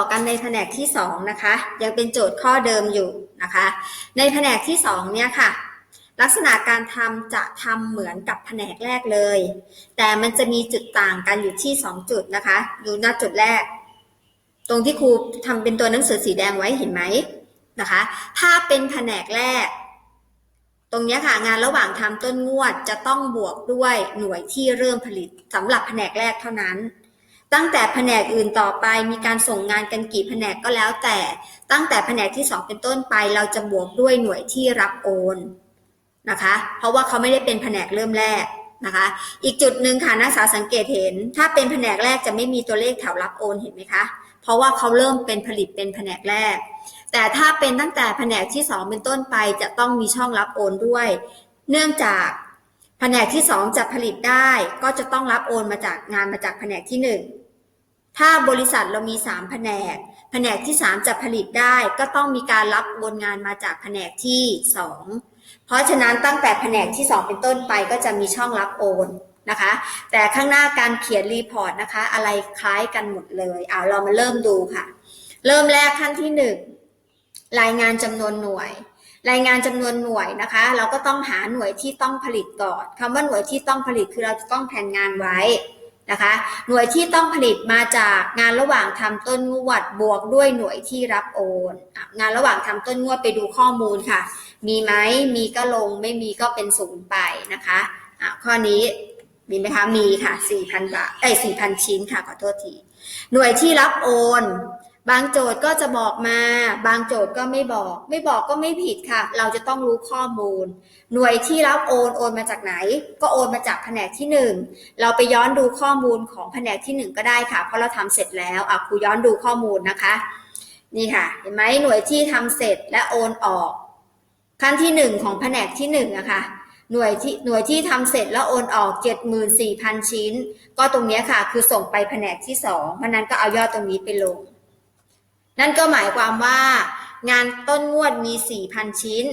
อกันในแผนกที่สองนะคะ ยังเป็นโจทย์ข้อเดิมอยู่นะคะ ในแผนกที่สองเนี่ยค่ะ ลักษณะการทำจะทำเหมือนกับแผนกแรกเลย แต่มันจะมีจุดต่างกันอยู่ที่สองจุดนะคะ ดูหน้าจุดแรก ตรงที่ครูทำเป็นตัวหนังสือสีแดงไว้เห็นไหมนะคะ ถ้าเป็นแผนกแรก ตรงนี้ค่ะงานระหว่างทำต้นงวดจะต้องบวกด้วยหน่วยที่เริ่มผลิตสำหรับแผนกแรกเท่านั้น ตั้งแต่แผนกอื่นต่อไปมีการส่งงานกันกี่แผนกก็แล้วแต่ ตั้งแต่แผนกที่สองเป็นต้นไป เราจะบวกด้วยหน่วยที่รับโอนนะคะ เพราะว่าเขาไม่ได้เป็นแผนกเริ่มแรกนะคะ อีกจุดหนึ่งค่ะนักศึกษาสังเกตเห็น ถ้าเป็นแผนกแรกจะไม่มีตัวเลขแถวรับโอนเห็นไหมคะ เพราะว่าเขาเริ่มเป็นผลิตเป็นแผนกแรก แต่ถ้าเป็นตั้งแต่แผนกที่สองเป็นต้นไปจะต้องมีช่องรับโอนด้วย เนื่องจากแผนกที่สองจะผลิตได้ก็จะต้องรับโอนมาจากงานมาจากแผนกที่หนึ่ง ถ้าบริษัทเรามี 3 แผนก แผนกที่ 3 จะผลิตได้ก็ต้องมีการรับโอนงานมาจากแผนกที่ 2 เพราะฉะนั้นตั้งแต่แผนกที่ 2 เป็นต้นไปก็จะมีช่องรับโอนนะคะ แต่ข้างหน้าการเขียนรีพอร์ตนะคะ อะไรคล้ายกันหมดเลยเอาเรามาเริ่มดูค่ะ เริ่มแรกขั้นที่ 1 รายงานจำนวนหน่วย รายงานจำนวนหน่วยนะคะ เราก็ต้องหาหน่วยที่ต้องผลิตก่อนคำว่าหน่วยที่ต้องผลิตคือเราต้องแผนงานไว้ นะคะ หน่วยที่ต้องผลิตมาจากงานระหว่างทำต้นงวดบวกด้วยหน่วยที่รับโอน งานระหว่างทำต้นงวดไปดูข้อมูลค่ะ มีไหมมีก็ลงไม่มีก็เป็นศูนย์ไปนะคะอะข้อนี้มีไหมคะ มีค่ะ4,000บาทเอ้ย4,000 ชิ้นค่ะ ขอโทษที หน่วยที่รับโอน บางโจทย์ก็จะบอกมา บางโจทย์ก็ไม่บอก ไม่บอกก็ไม่ผิดค่ะ เราจะต้องรู้ข้อมูล หน่วยที่รับโอนโอนมาจากไหน ก็โอนมาจากแผนกที่หนึ่งเราไปย้อนดูข้อมูลของแผนกที่หนึ่งก็ได้ค่ะ เพราะเราทำเสร็จแล้วอะครูย้อนดูข้อมูลนะคะ นี่ค่ะ เห็นไหมหน่วยที่ทำเสร็จและโอนออก ขั้นที่หนึ่งของแผนกที่หนึ่งอะคะหน่วยที่หน่วยที่ทำเสร็จแล้วโอนออก 74,000 ชิ้น ก็ตรงนี้ค่ะ คือส่งไปแผนกที่สองเพราะนั้นก็เอายอดตรงนี้ไปลง นั่นก็หมายความว่างานต้นงวดมี 4,000 ชิ้น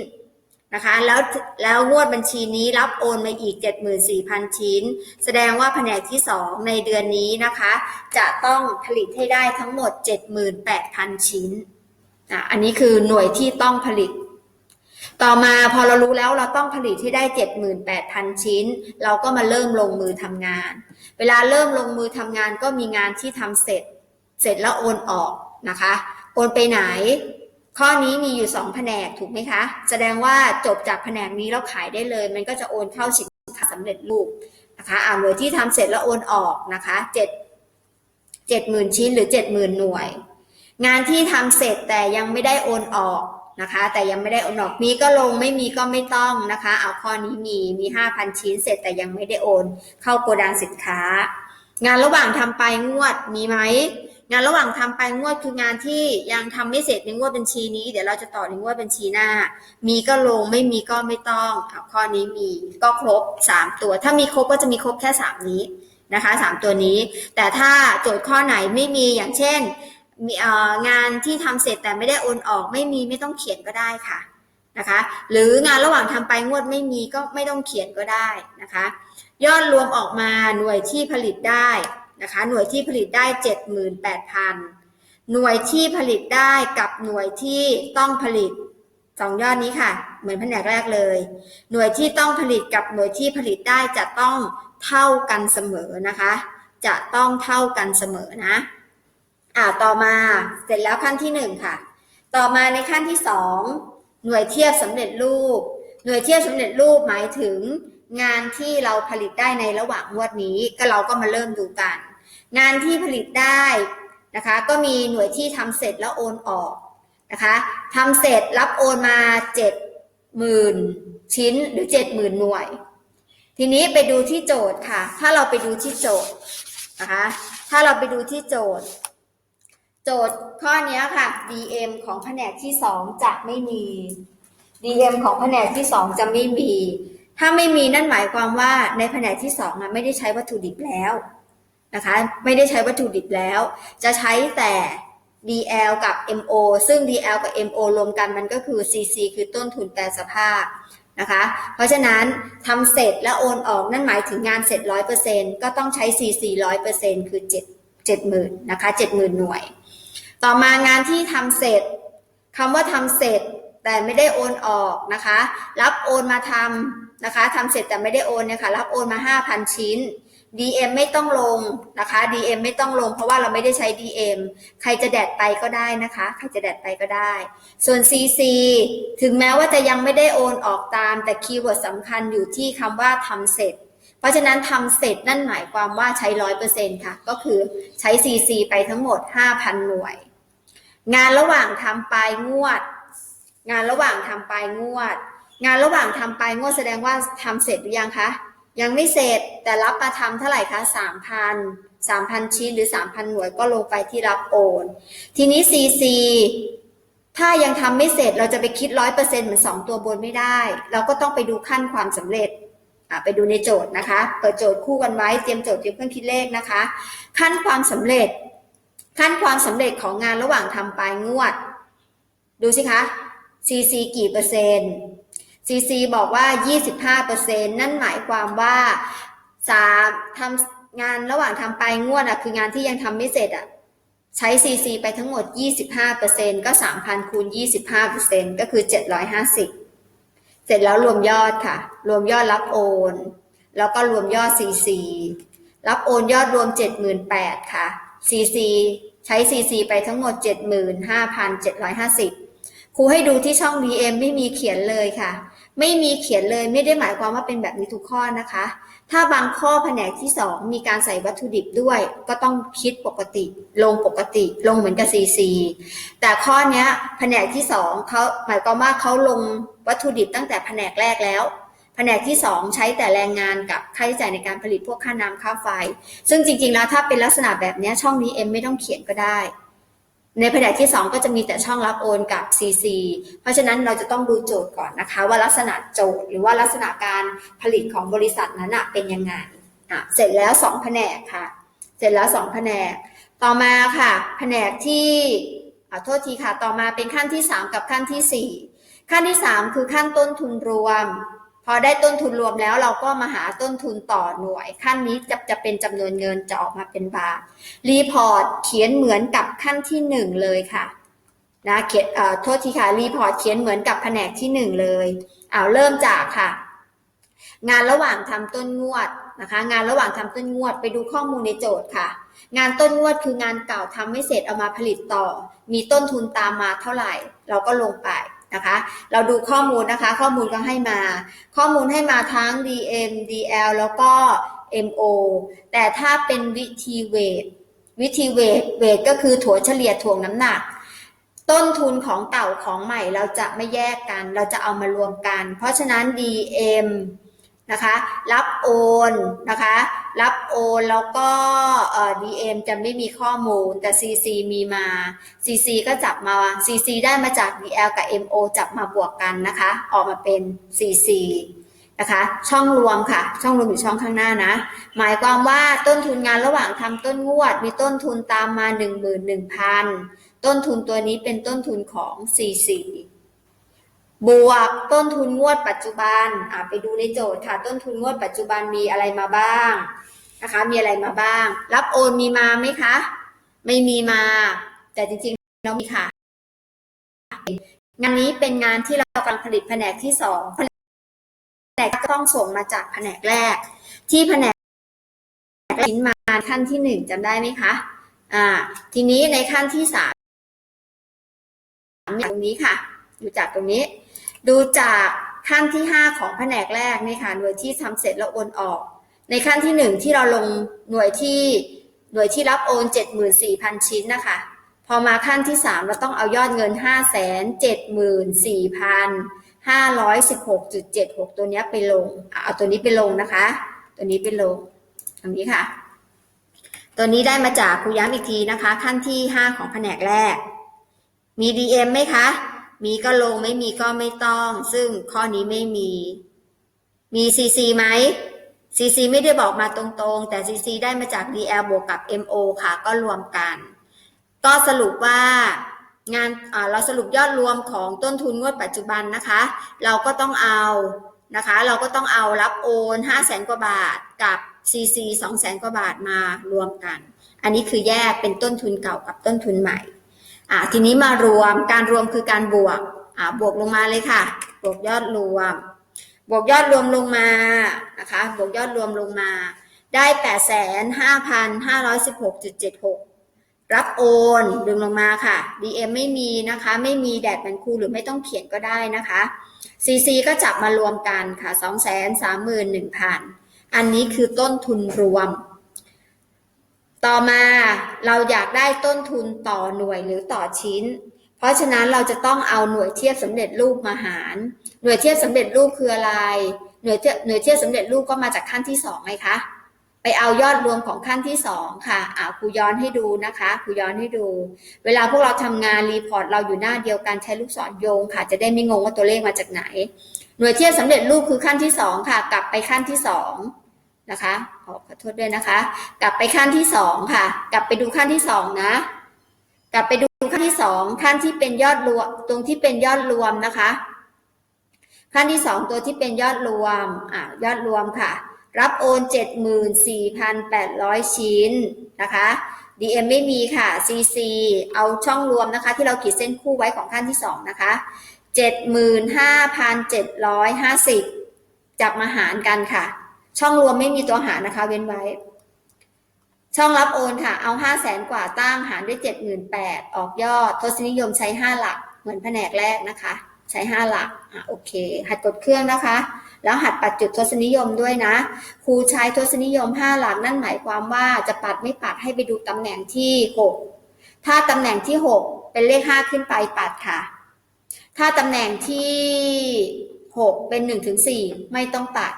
นะคะแล้วแล้วงวดบัญชีนี้รับโอนมาอีก 74,000 ชิ้น แสดงว่าแผนกที่ 2 ในเดือนนี้นะคะ จะต้องผลิตให้ได้ทั้งหมด 78,000 ชิ้นอะอันนี้คือหน่วยที่ต้องผลิต ต่อมาพอเรารู้แล้วเราต้องผลิตให้ได้ 78,000 ชิ้น เราก็มาเริ่มลงมือทำงาน เวลาเริ่มลงมือทำงานก็มีงานที่ทำเสร็จ เสร็จแล้วโอนออก นะคะ โอนไปไหน ข้อนี้มีอยู่สองแผนกถูกไหมคะ แสดงว่าจบจากแผนกนี้แล้วขายได้เลย มันก็จะโอนเข้าสินค้าสำเร็จรูปนะคะอ่าหน่วยที่ทำเสร็จแล้วโอนออกนะคะเจ็ดเจ็ดหมื่นชิ้นหรือเจ็ดหมื่นหน่วย งานที่ทำเสร็จแต่ยังไม่ได้โอนออกนะคะ แต่ยังไม่ได้โอนออกมีก็ลงไม่มีก็ไม่ต้องนะคะ เอาข้อนี้มีมีห้าพันชิ้นเสร็จแต่ยังไม่ได้โอน เข้าโกดังสินค้า งานระหว่างทำไปงวดมีไหม งานระหว่างทำไปงวดคืองานที่ยังทำไม่เสร็จในงวดบัญชีนี้ เดี๋ยวเราจะต่อในงวดบัญชีหน้า มีก็ลงไม่มีก็ไม่ต้องข้อนี้มีก็ครบสามตัว ถ้ามีครบก็จะมีครบแค่สามนี้นะคะสามตัวนี้ แต่ถ้าโจทย์ข้อไหนไม่มีอย่างเช่นมีงานที่ทำเสร็จแต่ไม่ได้โอนออกไม่มีไม่ต้องเขียนก็ได้ค่ะนะคะหรืองานระหว่างทำไปงวดไม่มีก็ไม่ต้องเขียนก็ได้นะคะ ยอดรวมออกมาหน่วยที่ผลิตได้ นะคะหน่วยที่ผลิตได้ 78,000 หน่วยที่ผลิตได้กับหน่วยที่ต้องผลิตสองยอดนี้ค่ะ เหมือนแผนกแรกเลย หน่วยที่ต้องผลิตกับหน่วยที่ผลิตได้จะต้องเท่ากันเสมอนะคะ จะต้องเท่ากันเสมอนะอ่าต่อมาเสร็จแล้วขั้นที่หนึ่งค่ะ ต่อมาในขั้นที่สองหน่วยเทียบสำเร็จรูป หน่วยเทียบสำเร็จรูปหมายถึงงานที่เราผลิตได้ในระหว่างงวดนี้ก็เราก็มาเริ่มดูกัน งานที่ผลิตได้นะคะ ก็มีหน่วยที่ทำเสร็จแล้วโอนออกนะคะทำเสร็จรับโอนมาเจ็ดหมื่นชิ้นหรือเจ็ดหมื่นหน่วย ทีนี้ไปดูที่โจทย์ค่ะ ถ้าเราไปดูที่โจทย์นะคะ ถ้าเราไปดูที่โจทย์ โจทย์ข้อนี้ค่ะ DM ของแผนกที่2จะไม่มี DM ของแผนกที่2จะไม่มี ถ้าไม่มีนั่นหมายความว่าในแผนกที่2อะไม่ได้ใช้วัตถุดิบแล้ว นะคะ ไม่ได้ใช้วัตถุดิบแล้ว จะใช้แต่ DL กับ MO ซึ่ง DL กับ MO รวมกันมันก็คือ CC คือต้นทุนแปรสภาพนะคะ เพราะฉะนั้นทำเสร็จแล้วโอนออกนั่นหมายถึงงานเสร็จ 100%ก็ต้องใช้ CC 100%คือ 7 70,000นะคะ70,000 หน่วย ต่อมางานที่ทำเสร็จคำว่าทำเสร็จแต่ไม่ได้โอนออกนะคะ รับโอนมาทำนะคะทำเสร็จแต่ไม่ได้โอนเนี่ยค่ะรับโอนมา 5,000 ชิ้น DM ไม่ต้องลงนะคะ DM ไม่ต้องลง เพราะว่าเราไม่ได้ใช้ DM ใครจะแดดไปก็ได้นะคะ ใครจะแดดไปก็ได้ ส่วน CC ถึงแม้ว่าจะยังไม่ได้โอนออกตาม แต่คีย์เวิร์ดสำคัญอยู่ที่คำว่าทำเสร็จ เพราะฉะนั้นทำเสร็จนั่นหมายความว่าใช้ร้อยเปอร์เซ็นค่ะ ก็คือใช้ CC ไปทั้งหมด 5,000 หน่วย งานระหว่างทำปลายงวด งานระหว่างทำปลายงวด งานระหว่างทำปลายงวดแสดงว่าทำเสร็จหรือยังคะ ยังไม่เสร็จแต่รับมาทำเท่าไหร่คะสามพันสามพันชิ้นหรือสามพันหน่วยก็ลงไปที่รับโอน ทีนี้ CC ถ้ายังทำไม่เสร็จเราจะไปคิดร้อยเปอร์เซ็นต์เหมือนสองตัวบนไม่ได้ เราก็ต้องไปดูขั้นความสำเร็จไปดูในโจทย์นะคะ เปิดโจทย์คู่กันไว้ เตรียมโจทย์เตรียมเครื่องคิดเลขนะคะ ขั้นความสำเร็จ ขั้นความสำเร็จของงานระหว่างทำปลายงวด ดูสิคะ CC กี่เปอร์เซ็นต์ CC บอกว่า 25%นั่นหมายความว่าสามทำงานระหว่างทำไปงวดอะคืองานที่ยังทำไม่เสร็จอะใช้ CC ไปทั้งหมด 25%ก็ 3,000คูณ25%ก็คือ 750 เสร็จแล้วรวมยอดค่ะ รวมยอดรับโอน แล้วก็รวมยอด CC รับโอนยอดรวม 78,000ค่ะ CC ใช้ CC ไปทั้งหมด 75,750ครูให้ดูที่ช่อง DM ไม่มีเขียนเลยค่ะ ไม่มีเขียนเลยไม่ได้หมายความว่าเป็นแบบนี้ทุกข้อนะคะ ถ้าบางข้อแผนกที่ 2 มีการใส่วัตถุดิบด้วย ก็ต้องคิดปกติ ลงปกติ ลงเหมือนกับ CC แต่ข้อนี้แผนกที่2เขาหมายความว่าเขาลงวัตถุดิบตั้งแต่แผนกแรกแล้วแผนกที่ 2 ใช้แต่แรงงานกับค่าใช้จ่ายในการผลิตพวกค่าน้ำค่าไฟ ซึ่งจริงๆแล้วถ้าเป็นลักษณะแบบนี้ช่องนี้เอ็มไม่ต้องเขียนก็ได้ ในแผนกที่ 2 ก็จะมีแต่ช่องรับโอนกับ CC เพราะฉะนั้นเราจะต้องดูโจทย์ก่อนนะคะ ว่าลักษณะโจทย์ หรือว่าลักษณะการผลิตของบริษัทนั้นเป็นยังไงอะเสร็จแล้ว 2 แผนกค่ะ เสร็จแล้ว2แผนก ต่อมาค่ะ แผนกที่ขอโทษทีค่ะ ต่อมาเป็นขั้นที่ 3 กับขั้นทีสี่4 ขั้นที่ 3 คือขั้นต้นทุนรวม พอได้ต้นทุนรวมแล้วเราก็มาหาต้นทุนต่อหน่วย ขั้นนี้จะจะเป็นจำนวนเงินจะออกมาเป็นบาทรีพอร์ตเขียนเหมือนกับขั้นที่หนึ่งเลยค่ะนะเขียนเอ่อโทษทีค่ะรีพอร์ตเขียนเหมือนกับแผนกที่หนึ่งเลยเอาเริ่มจากค่ะ งานระหว่างทำต้นงวดนะคะ งานระหว่างทำต้นงวดไปดูข้อมูลในโจทย์ค่ะ งานต้นงวดคืองานเก่าทำไม่เสร็จเอามาผลิตต่อ มีต้นทุนตามมาเท่าไหร่ เราก็ลงไป นะคะ เราดูข้อมูลนะคะ ข้อมูลก็ให้มา ข้อมูลให้มาทั้ง DM DL แล้วก็ MO แต่ถ้าเป็นวิธีเวทวิธีเวทเวทก็คือถั่วเฉลี่ยถ่วงน้ำหนัก ต้นทุนของเต่าของใหม่เราจะไม่แยกกัน เราจะเอามารวมกัน เพราะฉะนั้น DM นะคะ รับโอนนะคะ รับโอนแล้วก็เอ่อ DM จะไม่มีข้อมูลแต่ CC มีมา CC ก็จับมา CC ได้มาจาก DL กับ MO จับมาบวกกันนะคะ ออกมาเป็น CC นะคะช่องรวมค่ะ ช่องรวมอยู่ช่องข้างหน้านะ หมายความว่าต้นทุนงานระหว่างทำต้นงวด มีต้นทุนตามมา 11,000 ต้นทุนตัวนี้เป็นต้นทุนของ CC บวกต้นทุนงวดปัจจุบันอะไปดูในโจทย์ค่ะ ต้นทุนงวดปัจจุบันมีอะไรมาบ้างนะคะ มีอะไรมาบ้าง รับโอนมีมาไหมคะ ไม่มีมา แต่จริงๆเรามีค่ะ งานนี้เป็นงานที่เรากำลังผลิตแผนกที่สองแผนกต้องส่งมาจากแผนกแรก ที่แผนกชิ้นมาขั้นที่หนึ่งจำได้ไหมคะอ่า ทีนี้ในขั้นที่สามตรงนี้ค่ะ อยู่จากตรงนี้ ดูจากขั้นที่ห้าของแผนกแรกนี่ค่ะหน่วยที่ทำเสร็จแล้วโอนออก ในขั้นที่หนึ่งที่เราลงหน่วยที่หน่วยที่รับโอนเจ็ดหมื่นสี่พันชิ้นนะคะ พอมาขั้นที่สามเราต้องเอายอดเงินห้าแสนเจ็ดหมื่นสี่พันห้าร้อยสิบหกจุดเจ็ดหกตัวนี้ไปลง เอาตัวนี้ไปลงนะคะ ตัวนี้ไปลงตรงนี้ค่ะ ตัวนี้ได้มาจากครูย้ำอีกทีนะคะ ขั้นที่ห้าของแผนกแรก มี DM ไหมคะ มีก็ลงไม่มีก็ไม่ต้อง ซึ่งข้อนี้ไม่มี มี CC ไหม CC ไม่ได้บอกมาตรงๆ แต่ CC ได้มาจาก DL บวกกับ MO ค่ะ ก็รวมกัน ก็สรุปว่างานเราสรุปยอดรวมของต้นทุนงวดปัจจุบันนะคะ เราก็ต้องเอานะคะ เราก็ต้องเอารับโอน5 0 0แสนกว่าบาทกับ CC 2 0 0แสนกว่าบาทมารวมกัน อันนี้คือแยกเป็นต้นทุนเก่ากับต้นทุนใหม่ อ่าทีนี้มารวมการรวมคือการบวกอ่าบวกลงมาเลยค่ะ บวกยอดรวม บวกยอดรวมลงมานะคะบวกยอดรวมลงมา ได้แปดแสนห้าพันห้าร้อยสิบหกจุดเจ็ดหกรับโอนดึงลงมาค่ะ DM ไม่มีนะคะ ไม่มีแดดเป็นครูหรือไม่ต้องเขียนก็ได้นะคะ CC ก็จับมารวมกันค่ะสองแสนสามหมื่นหนึ่งพันอันนี้คือต้นทุนรวม ต่อมาเราอยากได้ต้นทุนต่อหน่วยหรือต่อชิ้น เพราะฉะนั้นเราจะต้องเอาหน่วยเทียบสำเร็จรูปมาหาร หน่วยเทียบสำเร็จรูปคืออะไร หน่วยเทียบหน่วยเทียบสำเร็จรูปก็มาจากขั้นที่สองไงคะ ไปเอายอดรวมของขั้นที่สองค่ะอ่าครูย้อนให้ดูนะคะครูย้อนให้ดู เวลาพวกเราทำงานรีพอร์ตเราอยู่หน้าเดียวกันใช้ลูกศรโยงค่ะ จะได้ไม่งงว่าตัวเลขมาจากไหน หน่วยเทียบสำเร็จรูปคือขั้นที่สองค่ะ กลับไปขั้นที่สอง นะคะขอขอโทษด้วยนะคะ กลับไปขั้นที่สองค่ะ กลับไปดูขั้นที่สองนะ กลับไปดูขั้นที่สองขั้นที่เป็นยอดรวมตรงที่เป็นยอดรวมนะคะ ขั้นที่สองตัวที่เป็นยอดรวมอ่ายอดรวมค่ะ รับโอน 74,800 ชิ้นนะคะ DM ไม่มีค่ะ CC เอาช่องรวมนะคะ ที่เราขีดเส้นคู่ไว้ของขั้นที่สองนะคะ 75,750 จับมาหารกันค่ะ ช่องรวมไม่มีตัวหารนะคะ เว้นไว้ ช่องรับโอนค่ะ เอา5 0 0แสนกว่าตั้งหารด้วย78,000ออกยอดทศนิยมใช้5หลัก เหมือนแผนกแรกนะคะ ใช้5หลักอะโอเค หัดกดเครื่องนะคะ แล้วหัดปัดจุดทศนิยมด้วยนะ ครูใช้ทศนิยม5หลักนั่นหมายความว่าจะปัดไม่ปัดให้ไปดูตำแหน่งที่6ถ้าตำแหน่งที่6เป็นเลข5ขึ้นไปปัดค่ะ ถ้าตำแหน่งที่6เป็น1ถึง4ไม่ต้องปัด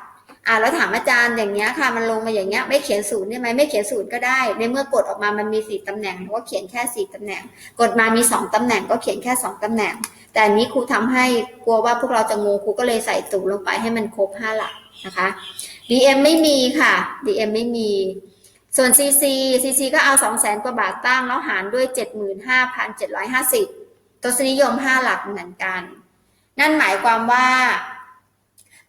อ่าแล้วถามอาจารย์อย่างเงี้ยค่ะ มันลงมาอย่างเงี้ยไม่เขียนศูนย์ได้ไหมไม่เขียนศูนย์ก็ได้ ในเมื่อกดออกมามันมีสี่ตำแหน่งก็เขียนแค่สี่ตำแหน่ง กดมามีสองตำแหน่งก็เขียนแค่สองตำแหน่ง แต่อันนี้ครูทำให้กลัวว่าพวกเราจะงงครูก็เลยใส่ศูนย์ลงไปให้มันครบห้าหลักนะคะ DM ไม่มีค่ะ DM ไม่มี ส่วน CC CC ก็เอา 2 0 0แสนกว่าบาทตั้งแล้วหารด้วย 75,750ทศนิยม 5 หลักเหมือนกัน นั่นหมายความว่า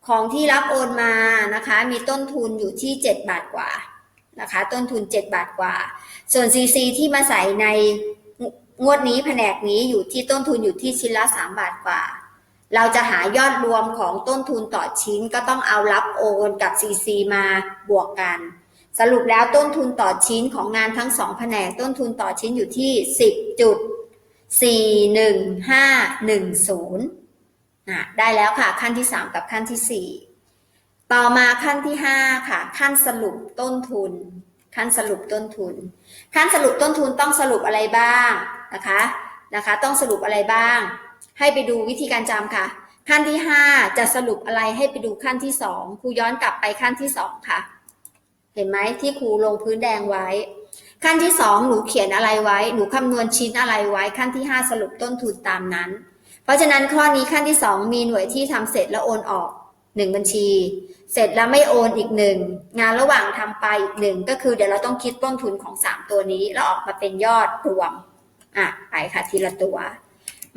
ของที่รับโอนมานะคะ มีต้นทุนอยู่ที่ 7 บาทกว่านะคะ ต้นทุน 7 บาทกว่า ส่วน CC ที่มาใส่ในงวดนี้แผนกนี้อยู่ที่ต้นทุนอยู่ที่ชิ้นละ 3 บาทกว่า เราจะหายอดรวมของต้นทุนต่อชิ้นก็ต้องเอารับโอนกับ CC มาบวกกัน สรุปแล้วต้นทุนต่อชิ้นของงานทั้งสองแผนกต้นทุนต่อชิ้นอยู่ที่ 10 ได้แล้วค่ะขั้นที่ 3 กับขั้นที่ 4 ต่อมาขั้นที่ 5 ค่ะ ขั้นสรุปต้นทุน ขั้นสรุปต้นทุน ขั้นสรุปต้นทุนต้องสรุปอะไรบ้างนะคะนะคะ ต้องสรุปอะไรบ้าง ให้ไปดูวิธีการจำค่ะ ขั้นที่ 5 จะสรุปอะไรให้ไปดูขั้นที่ 2ครูย้อนกลับไปขั้นที่ 2 ค่ะ เห็นไหมที่ครูลงพื้นแดงไว้ ขั้นที่ 2 หนูเขียนอะไรไว้ หนูคำนวณชิ้นอะไรไว้ ขั้นที่ 5 สรุปต้นทุนตามนั้น ราะฉะนั้นข้อนี้ขั้นที่ 2 มีหน่วยที่ทำเสร็จแล้วโอนออก 1 บัญชี เสร็จแล้วไม่โอนอีกหนึ่งงานระหว่างทำไปอีกหนึ่งก็คือเดี๋ยวเราต้องคิดต้นทุนของ 3 ตัวนี้ แล้วออกมาเป็นยอดรวมอะไปค่ะทีละตัว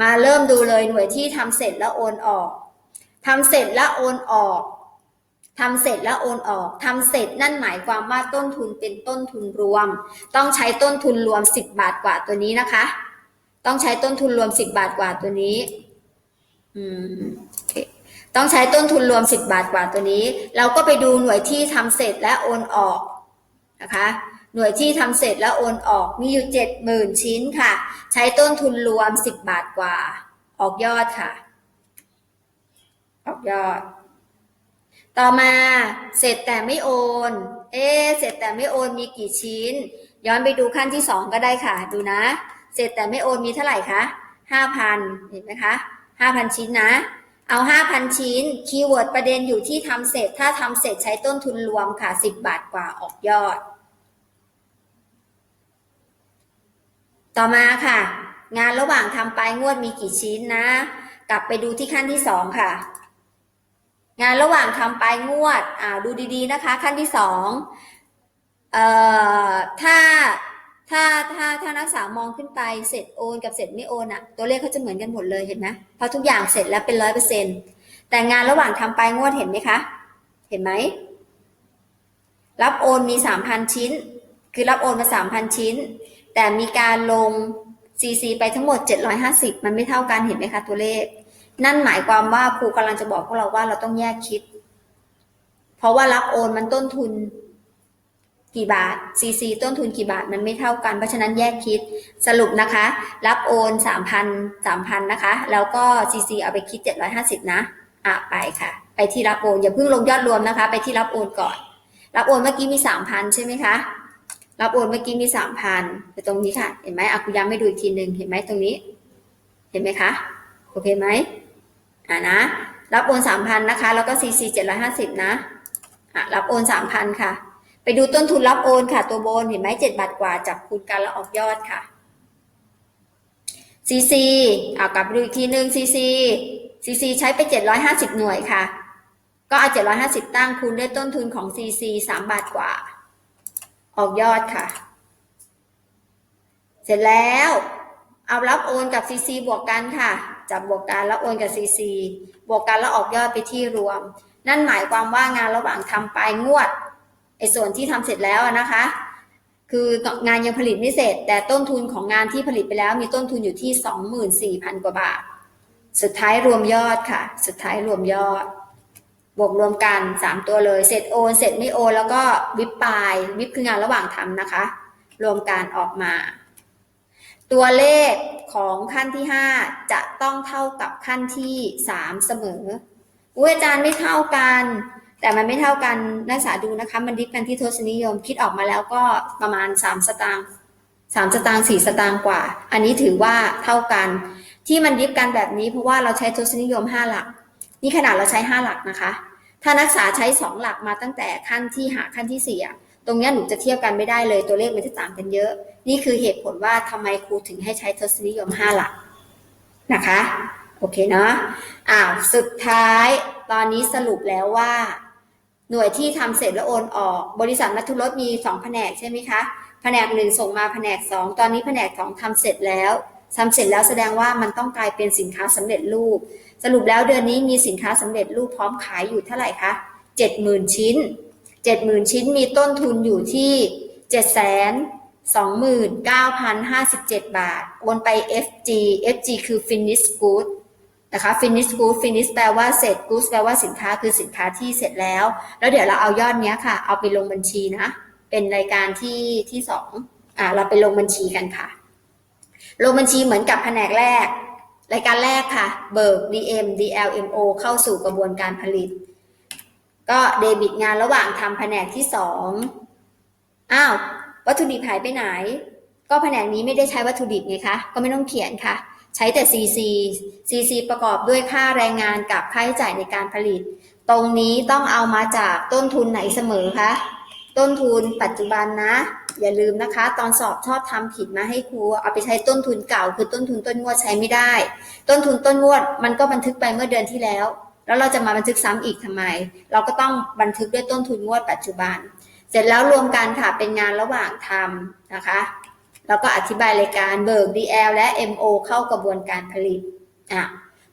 มาเริ่มดูเลยหน่วยที่ทำเสร็จแล้วโอนออกทำเสร็จแล้วโอนออกทำเสร็จแล้วโอนออกทำเสร็จนั่นหมายความว่าต้นทุนเป็นต้นทุนรวม ต้องใช้ต้นทุนรวม 10 บาทกว่าตัวนี้นะคะ ต้องใช้ต้นทุนรวม 10 บาทกว่าตัวนี้ อืมโอเคต้องใช้ต้นทุนรวม 10 บาทกว่าตัวนี้ เราก็ไปดูหน่วยที่ทำเสร็จและโอนออกนะคะ หน่วยที่ทำเสร็จแล้วโอนออกมีอยู่เจ็ดหมื่นชิ้นค่ะ ใช้ต้นทุนรวมสิบบาทกว่า ออกยอดค่ะ ออกยอด ต่อมาเสร็จแต่ไม่โอน เอเสร็จแต่ไม่โอนมีกี่ชิ้น ย้อนไปดูขั้นที่สองก็ได้ค่ะ ดูนะ เสร็จแต่ไม่โอนมีเท่าไหร่คะห้าพันเห็นไหมคะ ห้าพันชิ้นนะ เอาห้าพันชิ้น คีย์เวิร์ดประเด็นอยู่ที่ทำเสร็จ ถ้าทำเสร็จใช้ต้นทุนรวมค่ะสิบบาทกว่าออกยอด ต่อมาค่ะ งานระหว่างทำไปงวดมีกี่ชิ้นนะ กลับไปดูที่ขั้นที่สองค่ะ งานระหว่างทำไปงวดอ่าดูดีๆนะคะ ขั้นที่สองเอ่อถ้า ถ้าถ้าถ้านักศึกษามองขึ้นไปเสร็จโอนกับเสร็จไม่โอนอะตัวเลขเขาจะเหมือนกันหมดเลยเห็นไหมเพราะทุกอย่างเสร็จแล้วเป็นร้อยเปอร์เซ็นแต่งานระหว่างทำไปงวดเห็นไหมคะ เห็นไหมรับโอนมีสามพันชิ้น คือรับโอนมาสามพันชิ้น แต่มีการลง CC ไปทั้งหมด 750 มันไม่เท่ากันเห็นไหมคะตัวเลข นั่นหมายความว่าครูกำลังจะบอกพวกเราว่าเราต้องแยกคิด เพราะว่ารับโอนมันต้นทุน กี่บาท CC ต้นทุนกี่บาทมันไม่เท่ากัน เพราะฉะนั้นแยกคิดสรุปนะคะ รับโอน 3,000 3,000นะคะ แล้วก็ CC เอาไปคิด 750 นะ อะไปค่ะ ไปที่รับโอน อย่าเพิ่งลงยอดรวมนะคะ ไปที่รับโอนก่อน รับโอนเมื่อกี้มี 3,000 ใช่ไหมคะ รับโอนเมื่อกี้มี 3,000ไปตรงนี้ค่ะ เห็นไหมอะคุย้ำให้ดูอีกทีหนึ่งเห็นไหมตรงนี้ เห็นไหมคะ โอเคไหมอะนะ รับโอน 3,000 นะคะ แล้วก็ CC 750 นะ อะ รับโอน 3,000 ค่ะ ไปดูต้นทุนรับโอนค่ะ ตัวบนเห็นไหม7บาทกว่าจับคูณกันแล้วออกยอดค่ะ CC อะกลับไปดูอีกทีหนึ่ง CC CC ใช้ไป 750 หน่วยค่ะ ก็เอา 750 ตั้งคูณด้วยต้นทุนของ CC 3 บาทกว่า ออกยอดค่ะ เสร็จแล้ว เอารับโอนกับ CC บวกกันค่ะ จับบวกกันแล้วโอนกับ CC บวกกันแล้วออกยอดไปที่รวม นั่นหมายความว่างานระหว่างทำปลายงวด ไอ้ส่วนที่ทำเสร็จแล้วนะคะ คืองานยังผลิตไม่เสร็จ แต่ต้นทุนของงานที่ผลิตไปแล้ว มีต้นทุนอยู่ที่ 24,000 กว่าบาท สุดท้ายรวมยอดค่ะ สุดท้ายรวมยอด บวกรวมกัน 3 ตัวเลย เสร็จโอน เสร็จไม่โอน แล้วก็วิปปลายวิปคืองานระหว่างทำนะคะ รวมการออกมา ตัวเลขของขั้นที่ 5 จะต้องเท่ากับขั้นที่ 3 เสมออุ้ยอาจารย์ไม่เท่ากัน แต่มันไม่เท่ากันนักศึกษาดูนะคะ มันดิฟกันที่ทศนิยมคิดออกมาแล้วก็ประมาณ 3 สตางค์3สตางค์4สตางค์กว่า อันนี้ถือว่าเท่ากัน ที่มันดิฟกันแบบนี้เพราะว่าเราใช้ทศนิยม 5 หลัก นี่ขนาดเราใช้ 5 หลักนะคะ ถ้านักศึกษาใช้ 2 หลักมาตั้งแต่ขั้นที่หาขั้นที่4อะตรงนี้หนูจะเทียบกันไม่ได้เลยตัวเลขมันจะต่างกันเยอะ นี่คือเหตุผลว่าทำไมครูถึงให้ใช้ทศนิยม 5 หลักนะคะ โอเคเนาะอ้าวสุดท้ายตอนนี้สรุปแล้วว่า หน่วยที่ทำเสร็จแล้วโอนออก บริษัทมัทุรสมี2แผนกใช่ไหมคะแผนกหนึ่งส่งมาแผนก2ตอนนี้แผนก2ทำเสร็จแล้วทำเสร็จแล้วแสดงว่ามันต้องกลายเป็นสินค้าสำเร็จรูป สรุปแล้วเดือนนี้มีสินค้าสำเร็จรูปพร้อมขายอยู่เท่าไหร่คะ70,000ชิ้น70,000ชิ้นมีต้นทุนอยู่ที่729,057บาทโอนไป FG FG คือ Finish Good นะคะ Finish Good Finish แปลว่าเสร็จ Good แปลว่าสินค้าคือสินค้าที่เสร็จแล้ว แล้วเดี๋ยวเราเอายอดเนี้ยค่ะ เอาไปลงบัญชีนะ เป็นรายการที่ที่สองอ่าเราไปลงบัญชีกันค่ะ ลงบัญชีเหมือนกับแผนกแรก รายการแรกค่ะ เบิก DM DLMO เข้าสู่กระบวนการผลิต ก็เดบิตงานระหว่างทำแผนกที่สองอ้าววัตถุดิบหายไปไหน ก็แผนกนี้ไม่ได้ใช้วัตถุดิบไงคะ ก็ไม่ต้องเขียนค่ะ ใช้แต่ CC CC ประกอบด้วยค่าแรงงานกับค่าใช้จ่ายในการผลิต ตรงนี้ต้องเอามาจากต้นทุนไหนเสมอคะต้นทุนปัจจุบันนะ อย่าลืมนะคะ ตอนสอบชอบทำผิดมาให้ครูเอาไปใช้ต้นทุนเก่า คือต้นทุนต้นงวดใช้ไม่ได้ ต้นทุนต้นงวด มันก็บันทึกไปเมื่อเดือนที่แล้ว แล้วเราจะมาบันทึกซ้ำอีกทำไม เราก็ต้องบันทึกด้วยต้นทุนงวดปัจจุบัน เสร็จแล้วรวมกันค่ะเป็นงานระหว่างทำนะคะ แล้วก็อธิบายรายการเบิก DL และ MO เข้ากระบวนการผลิตอะ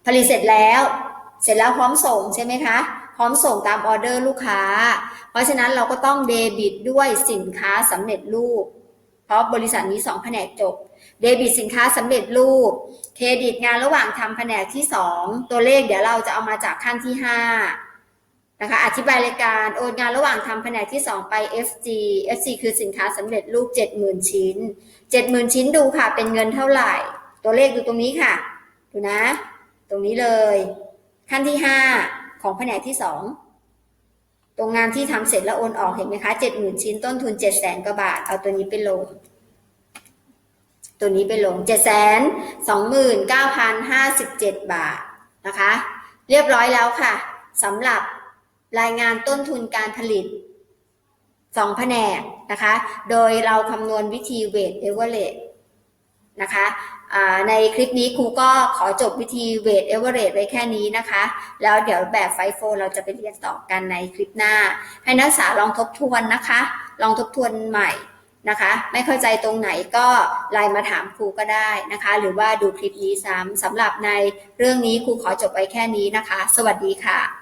ผลิตเสร็จแล้ว เสร็จแล้วพร้อมส่งใช่ไหมคะ พร้อมส่งตามออเดอร์ลูกค้า เพราะฉะนั้นเราก็ต้องเดบิตด้วยสินค้าสำเร็จรูป เพราะบริษัทนี้2แผนกจบ เดบิตสินค้าสำเร็จรูป เครดิตงานระหว่างทำแผนกที่ 2 ตัวเลขเดี๋ยวเราจะเอามาจากขั้นที่ 5 นะคะอธิบายรายการโอนงานระหว่างทำแผนกที่ 2 ไป FG FG คือสินค้าสำเร็จรูป 70,000 ชิ้น 70,000 ชิ้นดูค่ะ เป็นเงินเท่าไหร่ ตัวเลขดูตรงนี้ค่ะ ดูนะ ตรงนี้เลย ขั้นที่ 5 ของแผนกที่ 2 ตรงงานที่ทำเสร็จแล้วโอนออกเห็นไหมคะ 70,000 ชิ้นต้นทุน 700,000กว่าบาท เอาตัวนี้ไปลง ตัวนี้ไปลง 7 2 9 0 5 7 บาทนะคะ เรียบร้อยแล้วค่ะสำหรับ รายงานต้นทุนการผลิต2แผนกนะคะ โดยเราคำนวณวิธีเวทเอเวอเรสนะคะในคลิปนี้ครูก็ขอจบวิธีเวทเอเวอเรสไว้แค่นี้นะคะ แล้วเดี๋ยวแบบไฟโฟเราจะไปเรียนต่อกันในคลิปหน้า ให้นักศึกษาลองทบทวนนะคะ ลองทบทวนใหม่นะคะ ไม่เข้าใจตรงไหนก็ไลน์มาถามครูก็ได้นะคะ หรือว่าดูคลิปนี้ซ้ำสำหรับในเรื่องนี้ครูขอจบไว้แค่นี้นะคะ สวัสดีค่ะ